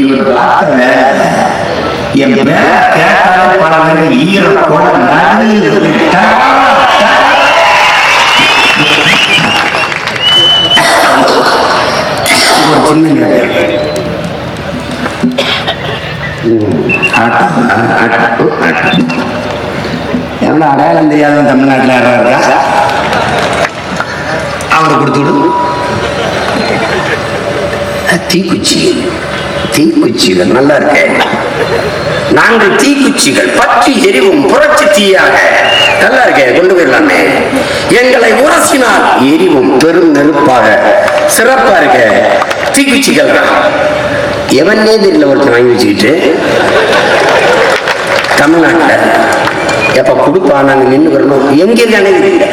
இவர் பார்த்த வேலை. என் பேர கேட்டாலே பல ஈர கூட நடுவில் எவ்வளோ அடையாளம் தெரியாதவன் தமிழ்நாட்டில் யாராவது அவரை கொடுத்து விடு. தீக்குச்சி. தீக்குச்சிகள் நல்லா இருக்கேன் நாங்கள் தீக்குச்சிகள் பற்றி எரிவும் புரட்சி தீயாக. நல்லா இருக்கேன் கொண்டு போயிடலாமே எங்களை உரசினால் எரிவும் பெரும் நெருப்பாக. சிறப்பா இருக்க. தீக்குச்சிகள். எவனே தெரியல ஒருத்தர் வாங்கி வச்சுக்கிட்டு? தமிழ்நாட்டில். எப்ப கொடுப்பா நாங்கள் நின்று வரணும் எங்க இருக்கானே தெரியல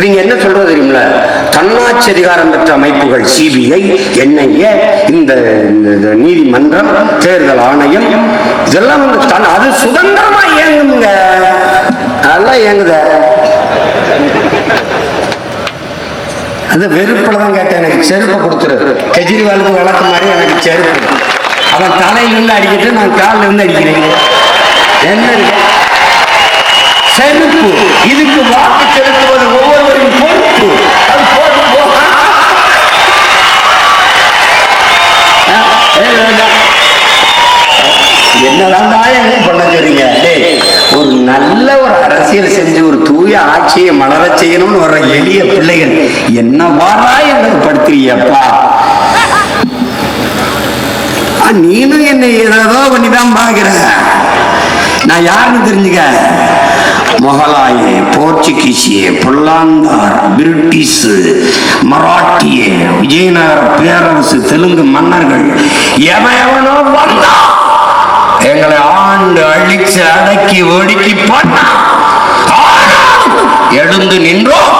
இவங்க என்ன சொல்றது தெரியுமில தன்னாட்சி அதிகாரம் பெற்ற அமைப்புகள் சிபிஐ என்ஐஏ இந்த நீதிமன்றம் தேர்தல் ஆணையம் இதெல்லாம் வந்து தன் அது சுதந்திரமா இயங்குங்க. அதெல்லாம் இயங்குத. அது வெறுப்புல தான் கேட்டேன் எனக்கு. செருப்பை கொடுத்துரு. கெஜ்ரிவாலுக்கு வழக்கு மாதிரி எனக்கு செருப்பு. அவன் தலையிலிருந்து அடிக்கிட்டு நான் காலில் இருந்து அடிக்கிறேன். என்ன இருக்கு? செருப்பு. இதுக்கு வாக்கு செலுத்துவது ஒவ்வொருவரின் பொறுப்பு. அது போட்டு என்னதான் என்ன பண்ண சொல்றீங்க ஒரு நல்ல ஒரு அரசியல் செஞ்சு ஒரு தூய ஆட்சியை மலர செய்யணும்னு வர்ற எளிய பிள்ளைகள் என்ன வாரா என்ன படுத்துறியப்பா நீனும் என்ன ஏதோ பண்ணிதான் பாக்குற நான் யாருன்னு தெரிஞ்சுக்க? முகலாய போர்ச்சுகீசிய புல்லாந்தார் பிரிட்டிஷ் மராட்டிய விஜயநகர பேரரசு தெலுங்கு மன்னர்கள் எவனோ வந்தா எங்களை ஆண்டு அழிச்சு அடக்கி ஒடுக்கி பண்ணா. எழுந்து நின்றோம்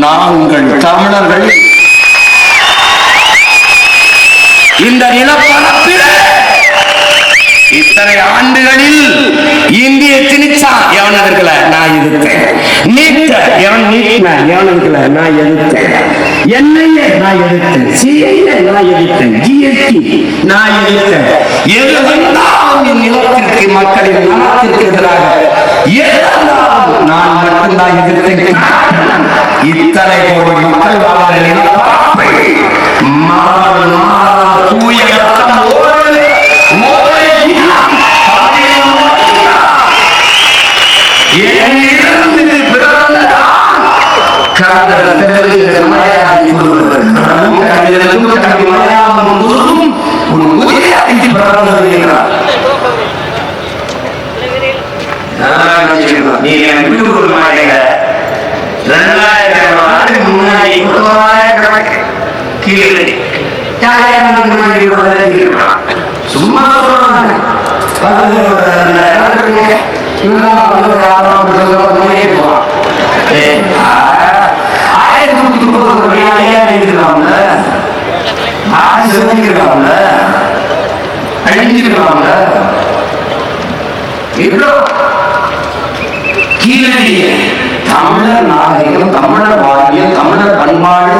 நாங்கள் தமிழர்கள். இந்த நிலப்பரப்பில் இத்தனை ஆண்டுகளில் இந்திய எவன் எதிர்க்கல? நான் எதிர்த்தேன். நீட்ட? எவன் நீட்டின? எவன் எதிர்க்கல? நான் எதிர்த்தேன். என்னையே நான் எதிர்த்தேன். சிஐஏ நான் எதிர்த்தேன். ஜிஎஸ்டி நான் எதிர்த்தேன். எது வந்தாலும் என் நிலத்திற்கு மக்களின் நலத்திற்கு எதிராக எது நான் மட்டும்தான் எதிர்த்தேன்? இத்தனை கோடி மக்கள் வாழ்கிற நிலப்பரப்பை மாறா தூய காதல் தெருவில் மழையாகி கொண்டிருக்கிறது. கடிதலும் கடி மழையாகும் போதும் உன் உயிரை அடித்து பிறந்தது என்றார். நல்லா வச்சுக்கணும். நீ என் வீட்டுக்கு கொடுக்க மாட்டேங்க. ரெண்டாயிரம் ஆண்டுக்கு முன்னாடி கொடுவாயிரம் கீழே தாயாருக்கு முன்னாடி கொடுத்ததை இருக்கிறான். சும்மா சொல்றாங்க பக்கத்துல ஒரு ரெண்டாயிரம் இருக்குங்க. இவங்கெல்லாம் வந்து ஒரு ஆறாம் வருஷம் போயே போவான். ஏய், ஆ- ஆயிரத்தி நூத்தி முப்பது கோடி ஐயாயிரம் இருக்கிறாங்க ஆறு சிறந்திருக்காங்க இவ்வளோ கீழடி தமிழர் நாகரிகம் தமிழர் வாரியம் தமிழர் பண்பாடு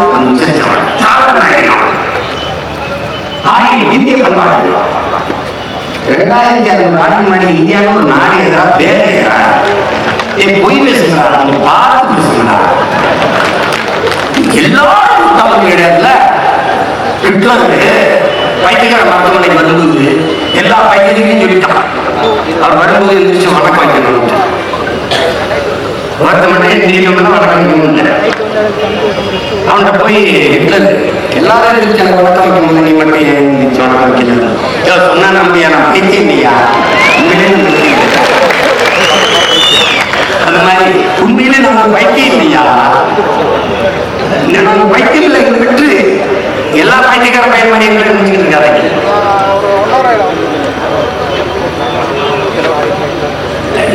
இந்திய பண்பாடு. இரண்டாயிரத்தி ஐநூறு ஆண்டு முன்னாடி இந்தியாவுக்கு ஒரு நாடு எதிரா பேர் என் பொய் பேசுகிறார் அவங்க பார்த்து பேசுகிறார் எல்லாரும் தவறு கிடையாதுல்ல ஹிட்லர் பைத்தியக்கார மருத்துவமனை வரும்போது எல்லா பைத்தியத்தையும் சொல்லிட்டான். அவர் வரும்போது எழுந்திரிச்சு வணக்கம் வைக்கணும் வருத்தமட்டே நீங்க வணக்கம் வைக்கணும் அவன்கிட்ட போய் ஹிட்லர் எல்லாரும் எழுந்திரிச்சு எனக்கு வணக்கம் வைக்கணும் நீ மட்டும் ஏன் எந்திரிச்சு வணக்கம் வைக்கணும் சொன்னா நம்பியா நான் பைத்தியம் இல்லையா? உண்மையிலே நம்பிக்கை இல்லை. அந்த மாதிரி உண்மையிலே நான் பைத்தியம் இல்லையா? நான் பைத்தியம் இல்லை. இதை எல்லா பைத்தியக்கார பையன் மாதிரி எங்களை முடிச்சுக்கிட்டு இருக்காங்க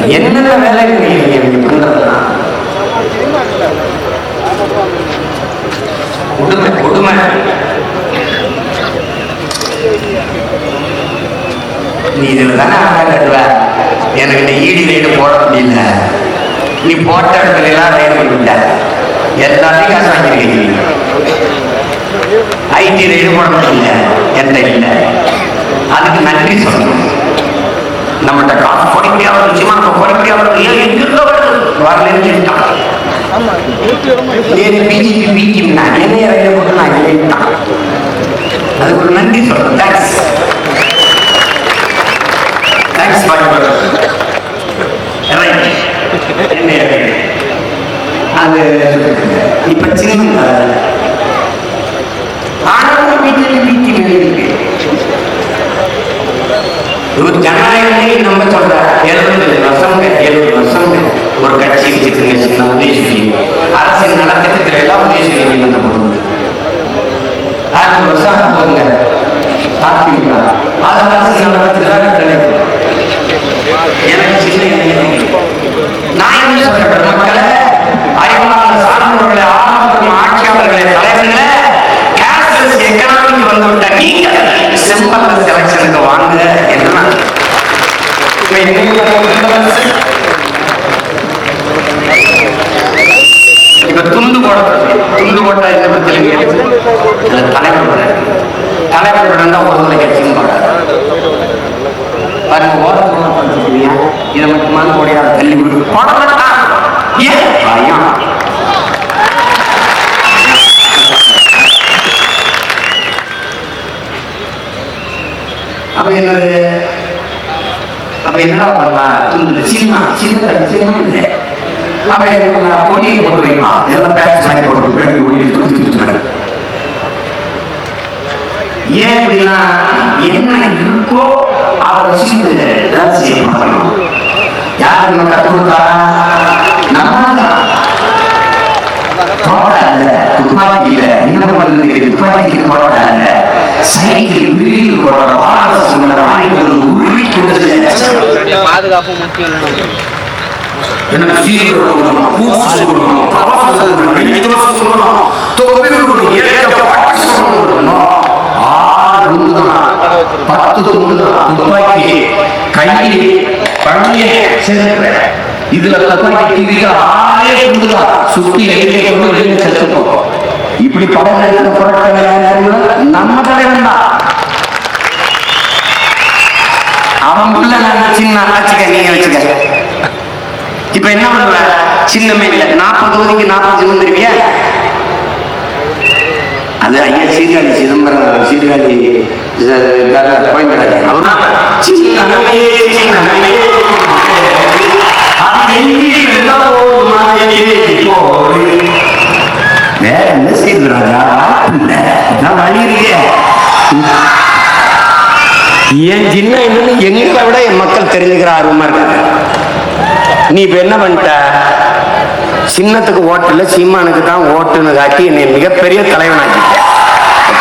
என்னென்ன வேலை நீங்க பண்றதுலாம் கொடுமை கொடுமை. நீ இதில் தானே ஆடா கட்டுவ? எனக்கு ஈடு ரைடு போட முடியல. நீ போட்ட இடத்துல எல்லாம் ரைடு பண்ணிட்ட எல்லாத்தையும் காசு ஐடி ஐடியில் போட முடியல. எந்த இல்லை. அதுக்கு நன்றி சொல்லணும். நம்மகிட்ட காசு போட முடியாத விஷயமா நம்ம போட முடியாத ஏன் எங்கிருந்தோ வருது வரலன்னு என்னைய ரயில நான் இல்லைன்ட்டான் அது ஒரு நன்றி சொல்றேன் தேங்க்ஸ் தேங்க்ஸ் பாய் அது இவர் ஜனநாயகமே நம்ம சொல்ற எழுபது வருஷம் எழுபது வருஷம் ஒரு கட்சி வச்சுக்கோங்க சின்ன உதவி செய்யும் அரசியல் நடத்திட்டு எல்லாம் உதவி செய்யும் அந்த பொண்ணு ஆறு வருஷம் போங்க அதிமுக அது அரசியல் நடத்துறாங்க கிடையாது எனக்கு சின்ன இளைஞர்கள். நான் என்ன சொல்றேன் மக்களை அறிவாளர் சார்ந்தவர்களை ஆளுநர்கள் ஆட்சியாளர்களை தலைவர்களை கேஷ்லெஸ் எக்கனாமிக் வந்துவிட்ட நீங்க சிம்பிள் செலக்ஷனுக்கு வாங்க என்று நான் இப்ப எங்க இப்ப துண்டு போட துண்டு போட்டா என்ன பத்தி தலைவர் தலைவர் போடா ஒரு கட்சியும் போடாது. பாருங்க ஓரத்துல உட்கார்ந்திருக்கீங்க. இதை மட்டுமான முடியாது தள்ளி போட மாட்டான் ஏன்? பயம் அப்ப என்னது? அப்ப என்னடா பண்ணலாம் சினிமா சின்ன சினிமா இல்லை. அப்ப என்ன பண்ணலாம் பொடியை போட்டு வைக்கலாம் எல்லாம் பேட்ச் மாதிரி போட்டு ஏன் அப்படின்னா என்ன இருக்கோ அதை வச்சுட்டு ஏதாவது செய்யணும் யார் நம்ம கற்றுக் கொடுத்தாரா நம்ம தான். துப்பாக்கி இல்ல என்ன பண்ணுறது? துப்பாக்கி தோட சைக்கிள் வீல் போடுற வாரசம் வாங்கி உருவி கொடுத்து பாதுகாப்பு முக்கியம் என்ன சீரியல் கொடுக்கணும் பூசு கொடுக்கணும் பிரபாசம் கொடுக்கணும் சொல்லணும் தொகுதி கொடுக்கணும் ஏற்கப்பட்ட சொல்லணும் ஆறு பத்து துண்டுதான் துப்பாக்கி கையில் பழைய செருப்பு இதுல துப்பாக்கி ஆறே உண்டுதான் சுத்தி எங்கே கொண்டு வெளியே செத்துப்போம் இப்படி படம் எடுக்கிற பொருட்கள் யாரு நம்ம தலைவன் தான். அவன் உள்ள நான் சின்ன வச்சுக்க நீங்க வச்சுக்க. இப்ப என்ன பண்ணுவ? சின்னமே இல்லை. நாற்பது தொகுதிக்கு நாற்பது வந்துருவியா அது ஐயா சீர்காழி சிதம்பரம் சீர்காழி கோயம்பேடு அவர்தான் சின்னமே, வேற என்ன செய்யுது ராஜா? இல்ல இதான் வழி இருக்கே? என் சின்ன என்னன்னு எங்களை விட என் மக்கள் தெரிஞ்சுக்கிற ஆர்வமா இருக்காங்க நீ இப்ப என்ன பண்ணிட்ட? சின்னத்துக்கு ஓட்டு சீமானுக்கு தான் ஓட்டுன்னு காட்டி என்னை மிகப்பெரிய தலைவனாக்கிட்ட.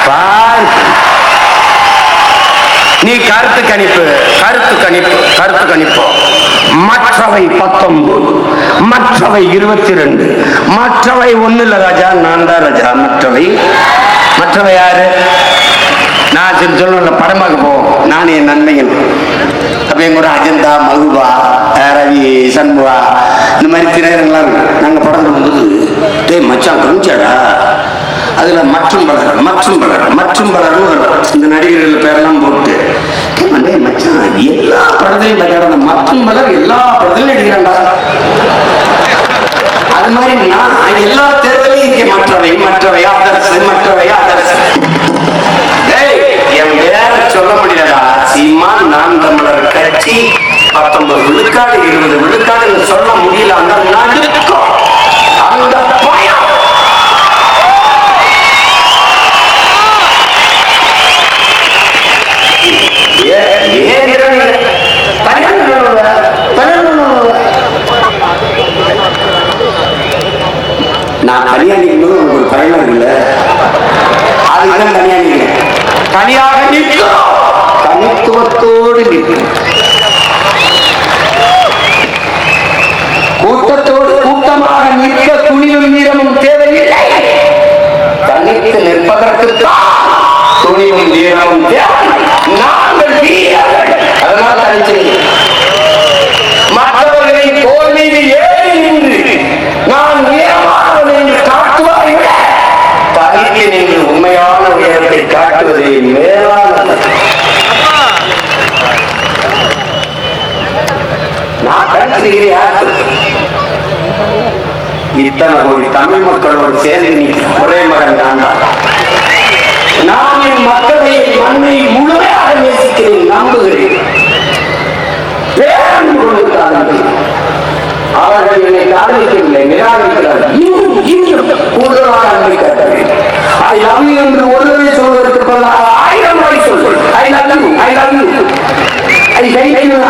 பாரு. நீ கருத்து கணிப்பு கருத்து கணிப்பு கருத்து கணிப்போம் மற்றவை பத்தொன்பது மற்றவை இருபத்தி ரெண்டு மற்றவை ஒண்ணு இல்ல ராஜா நான் தான் ராஜா. மற்றவை மற்றவை யாரு? நான் சரி சொல்லணும் படமாக போவோம் நான் என் நன்மைகள். அப்ப எங்க கூட அஜந்தா மகுபா ரவி சண்முகா இந்த மாதிரி திரையரங்கெல்லாம் இருக்கு. நாங்க படம் போது டேய் மச்சான் கொஞ்சடா அதுல மற்றும் பலர் மற்றும் பலர் மற்றும் பலரும் இந்த நடிகர்கள் பேர பார்த்தா அந்த மற்றும் பலர் எல்லா படத்திலும் நடிக்கிறான்டா. அது மாதிரி நான் எல்லா தேர்தலையும் இங்கே மற்றவை மற்றவை அதரசு மற்றவை அதரசு என் பேர சொல்ல முடியலடா. சீமா நான் தமிழர் கட்சி பத்தொன்பது விழுக்காடு இருபது விழுக்காடு சொல்ல முடியல. அந்த நான் பேசுகிறியா இத்தனை கோடி தமிழ் மக்களோடு சேர்ந்து நீ ஒரே மகன் தான் நான் என் மக்களை மண்ணை முழுமையாக நேசிக்கிறேன் நம்புகிறேன். பேரன்பு கொண்டிருக்கிறார்கள் அவர்கள் என்னை காதலிக்கவில்லை நிராகரிக்கிறார்கள். இன்னும் இன்னும் கூடுதலாக அன்பை காட்டவேன் ஐ லவ் என்று ஒருவரை சொல்வதற்கு பதிலாக ஆயிரம் முறை சொல் I love you I love you I hate you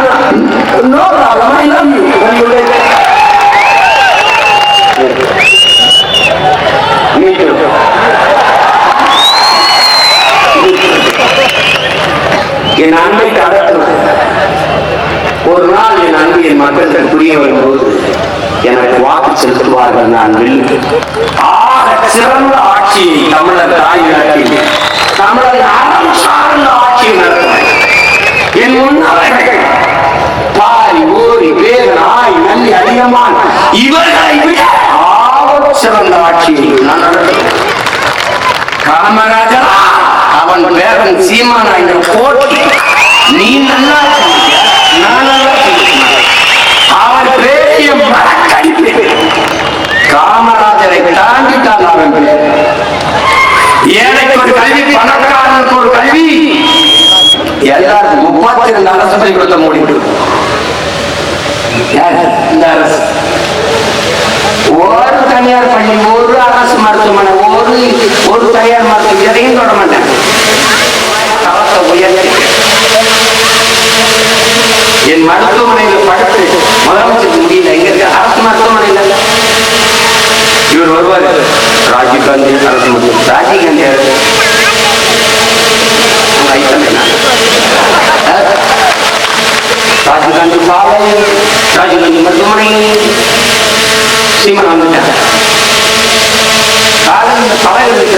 no problem I love you Me too. என் அன்பை கடத்துவது ஒரு நாள் என் அன்பு என் மக்களுக்கு புரிய வரும்போது எனக்கு வாக்கு செலுத்துவார்கள் நான் வெல்லு ஆக சிறந்த ஆட்சியை தமிழர் தாய் நாட்டில் தமிழர் அறம் சார்ந்த ஆட்சி என் முன்னாள் தாய் ஊரி பேர் நாய் நல்லி அதிகமான் இவர்களை விட ஆக சிறந்த ஆட்சியை நான் காமராஜரா அவன் பேரன் சீமானா இந்த போட்டி நீ நல்லா நான் நல்லா பேசிய மரக்கடிப்பு காமராஜரை தாண்டிட்டான் அவன் பேர் ஏழைக்கு ஒரு கல்வி பணக்காரனுக்கு ஒரு கல்வி. எல்லாருக்கும் முப்பத்தி ரெண்டு அரசு பள்ளிக்கூடத்தை மூடிட்டு யார்? இந்த அரசு. ஒரு தனியார் பள்ளி ஒரு அரசு மருத்துவமனை ஒரு ஒரு தனியார் மருத்துவம் எதையும் தொட மாட்டேன் தரத்தை உயர்த்தி. என் மருத்துவமனையில் படுத்து முதலமைச்சருக்கு முடியல. எங்க இருக்க அரசு மருத்துவமனையில் இவர் வருவார். ராஜீவ் காந்தி அரசு மருத்துவம் ராஜீவ் காந்தி யாரு? உங்க ஐட்டம் சாலை ராஜீவ் மருத்துவமனை சீமன் காலையில் தலையில்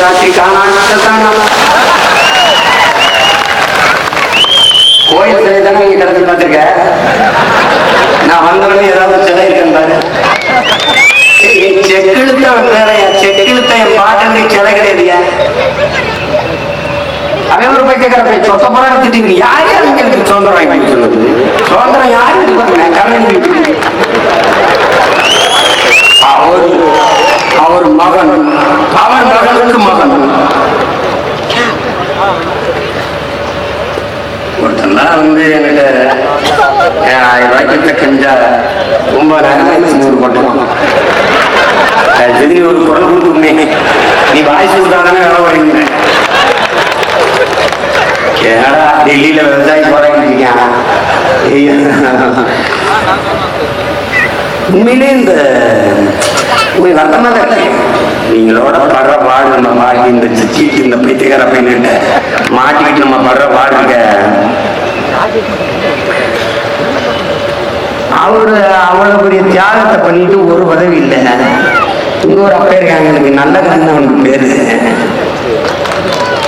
கோயில் சிலை தானே நீங்க கிடந்து பார்த்துருக்க நான் வந்தவனே ஏதாவது சிலை இருக்கேன் பாரு செக்கிழுத்த வேறையா செக்கிழுத்த என் பாட்டு சிலை கிடையாதுயா அவன் ஒரு பைத்தியக்காரன் சொத்த யார் யார் சுதந்திரம் வாங்கி சொல்லுது. சுதந்திரம் யார் எடுப்பாங்க கண்ணன் அவர் அவர் மகன். அவர் மகனுக்கு மகன். ஒருத்தன்லாம் வந்து என்கிட்ட ஆயிரம் ரூபாய்க்கு கஞ்சா ஒன்பதாயிரம் நூறு போட்டோம் ஒரு குரல் கொடுத்துருந்தேன் நீ வாய்ஸ் கொடுத்தாதானே வேலை வரீங்க ஏடா டெல்லியில விவசாயி போராடிட்டு உண்மையிலே இந்த உண்மை வருத்தமா நீங்களோட படுற பாடு நம்ம பாடி இந்த சிக்கிட்டு இந்த பைத்தியக்கார பையன்கிட்ட மாட்டிக்கிட்டு நம்ம படுற பாடுங்க அவரு அவ்வளவு பெரிய தியாகத்தை பண்ணிட்டு ஒரு உதவி இல்லை இங்க ஒரு அப்பா இருக்காங்க எனக்கு நல்ல கண்ணவன் பேரு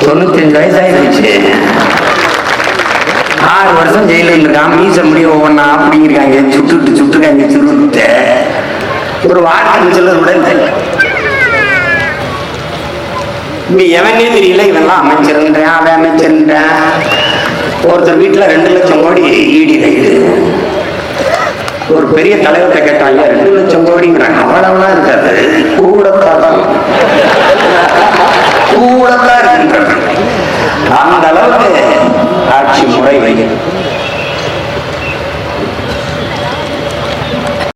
தொண்ணூத்தஞ்சு வயசாயிருச்சு ஆறு வருஷம் ஜெயிலில் இருக்கான் மீச முடிய ஒவ்வொன்றா அப்படிங்கிறாங்க சுட்டுட்டு சுட்டுக்காங்க சுருட்டு ஒரு வார்த்தை சொல்றது கூட இல்லை இப்ப எவனே தெரியல இவெல்லாம் அமைச்சிருந்தேன் அவன் அமைச்சிருந்தேன் ஒருத்தர் வீட்டுல ரெண்டு லட்சம் கோடி ஈடி ரைடு ஒரு பெரிய தலைவர்கிட்ட கேட்டாங்க ரெண்டு லட்சம் கோடிங்கிறாங்க. அவ்வளவுலாம் இருக்காது. கூடத்தான் தான் இருக்கின்றன அந்த அளவுக்கு ஆட்சி முறை வைக்கிறது.